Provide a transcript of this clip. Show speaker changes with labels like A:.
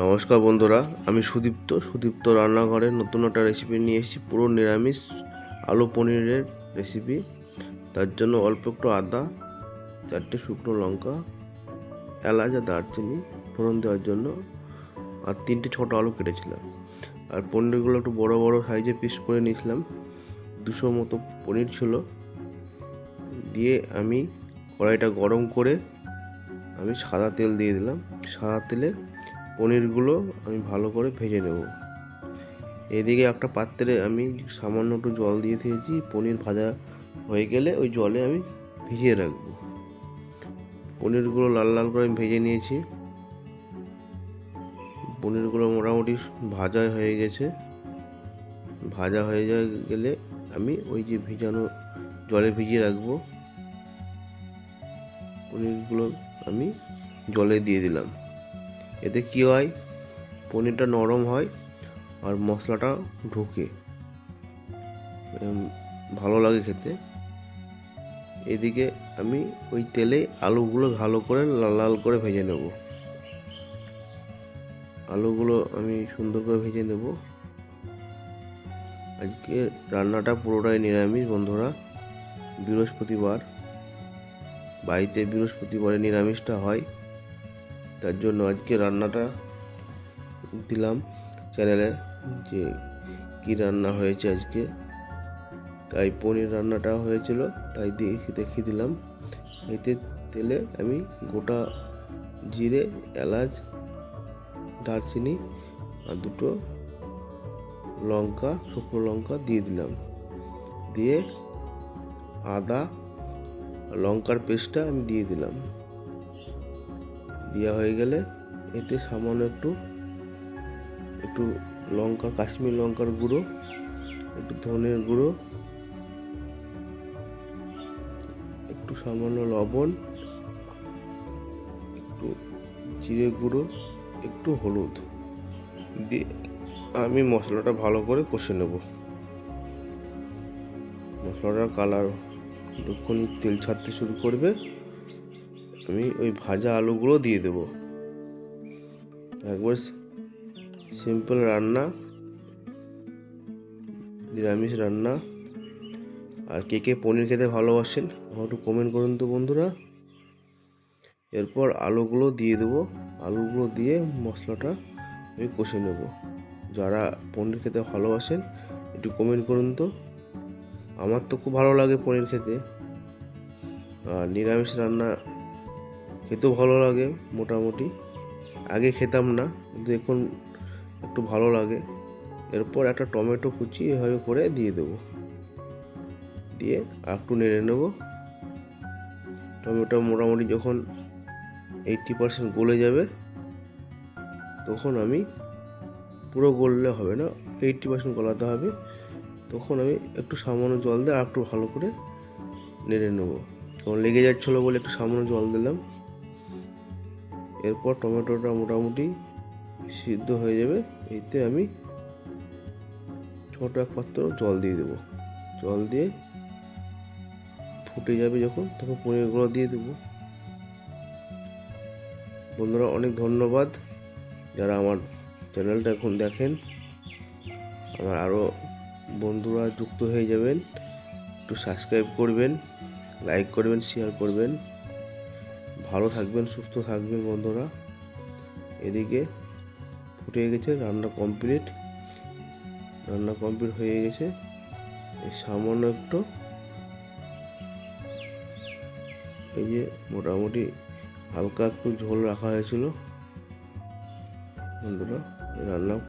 A: নমস্কার বন্ধুরা, আমি সুদীপ্ত। সুদীপ্ত রান্নাঘরে নতুন একটা রেসিপি নিয়ে এসেছি, পুরো নিরামিষ আলু পনিরের রেসিপি তার জন্য অল্প একটু আদা, চারটে শুকনো লঙ্কা, এলাচ আর দারচিনি ফোড়ন দেওয়ার জন্য আর তিনটে ছোটো আলু কেটেছিলাম। আর পনিরগুলো একটু বড় বড় সাইজে পিস করে নিয়েছিলাম। দুশো মতো পনির ছিল। দিয়ে আমি কড়াইটা গরম করে আমি সাদা তেল দিয়ে দিলাম। সাদা তেলে পনিরগুলো আমি ভালো করে ভেজে নেব। এদিকে একটা পাত্রে আমি সামান্য একটু জল দিয়ে দিয়েছি, পনির ভাজা হয়ে গেলে ওই জলে আমি ভিজিয়ে রাখব। পনিরগুলো লাল লাল করে আমি ভেজে নিয়েছি। পনিরগুলো মোটামুটি ভাজা হয়ে গেছে। ভাজা হয়ে যায় গেলে আমি ওই যে ভিজানো জলে ভিজিয়ে রাখব। পনিরগুলো আমি জলে দিয়ে দিলাম। এতে কি হয়? পনিরটা নরম হয় আর মশলাটা ঢোকে। ভালো লাগে খেতে। এদিকে আমি ওই তেলে আলুগুলো ভালো করে লাল লাল করে ভেজে নেব। আলুগুলো আমি সুন্দর করে ভেজে নেব। আজকে রান্নাটা পুরোটাই নিরামিষ বন্ধুরা। বৃহস্পতিবার। বাড়িতে বৃহস্পতিবারে নিরামিষটা হয়। তার জন্য আজকে রান্নাটা দিলাম চ্যানেলে যে কি রান্না হয়েছে আজকে। তাই পনির রান্নাটা হয়েছিল, তাই দেখে দেখিয়ে দিলাম। এতে তেলে আমি গোটা জিরে, এলাচ, দারচিনি আর দুটো লঙ্কা, শুকনো লঙ্কা দিয়ে দিলাম। দিয়ে আদা লঙ্কার পেস্টটা আমি দিয়ে দিলাম। দেওয়া হয়ে গেলে এতে সামান্য একটু একটু লঙ্কা, কাশ্মীর লঙ্কার গুঁড়ো, একটু ধনের গুঁড়ো, একটু সামান্য লবণ, একটু জিরে গুঁড়ো, একটু হলুদ দিয়ে আমি মশলাটা ভালো করে কষে নেব। মশলাটার কালার যখন তেল ছাড়তে শুরু করবে। আমি ওই ভাজা আলুগুলো দিয়ে দেব। একবার সিম্পল রান্না, নিরামিষ রান্না। আর কে কে পনির খেতে ভালোবাসেন আমার একটু কমেন্ট করুন তো বন্ধুরা। এরপর আলুগুলো দিয়ে দেবো। আলুগুলো দিয়ে মশলাটা আমি কষে নেব। যারা পনির খেতে ভালোবাসেন, একটু কমেন্ট করুন তো। আমার তো খুব ভালো লাগে পনির খেতে। আর নিরামিষ রান্না খেতেও ভালো লাগে, মোটামুটি। আগে খেতাম না, কিন্তু এখন একটু ভালো লাগে। এরপর একটা টমেটো কুচি এভাবে করে দিয়ে দেবো। দিয়ে একটু নেড়ে নেব। টমেটো মোটামুটি যখন এইটটি পার্সেন্ট গলে যাবে, তখন আমি পুরো গললে হবে না এইটটি পার্সেন্ট গলাতে হবে। তখন আমি একটু সামান্য জল দিয়ে আর একটু ভালো করে নেড়ে নেব। তখন লেগে যাচ্ছিল বলে একটু সামান্য জল দিলাম। এরপর টমেটোটা মোটামুটি সিদ্ধ হয়ে যাবে। এতে আমি ছোটো এক পাত্র জল দিয়ে দেবো। জল দিয়ে ফুটে যাবে যখন, তখন পনিরগুলো দিয়ে দেবো। বন্ধুরা, অনেক ধন্যবাদ। যারা আমার চ্যানেলটা এখন দেখেন, আমার আরও বন্ধুরা যুক্ত হয়ে যাবেন। একটু সাবস্ক্রাইব করবেন লাইক করবেন শেয়ার করবেন। ভালো থাকবেন, সুস্থ থাকবেন বন্ধুরা। এদিকে ফুটে গেছে, রান্না কমপ্লিট রান্না কমপ্লিট হয়ে গেছে। সামান্য একটু। এই যে মোটামুটি হালকা একটু ঝোল রাখা হয়েছিল। বন্ধুরা, রান্না